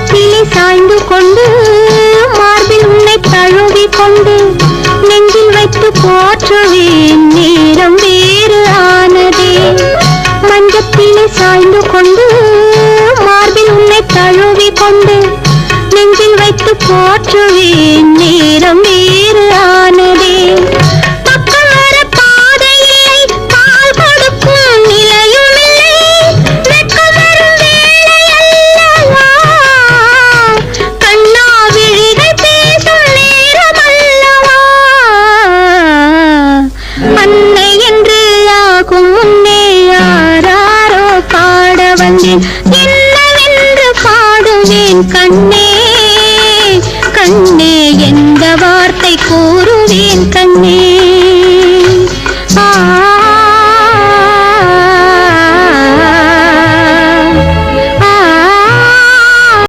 நெற்றிலே சாய்ந்து கொண்டு மார்பில் உன்னை தழுவி கொண்டு நெஞ்சில் வைத்து போற்றுவேன். நேரம் வேறு ஆனதே. மஞ்சத்திலே சாய்ந்து கொண்டு மார்பில் உன்னை தழுவி கொண்டு நெஞ்சில் வைத்து போற்றுவேன். கண்டேன் கண்ணே கண்ணே எந்த வார்த்தை கூறும்?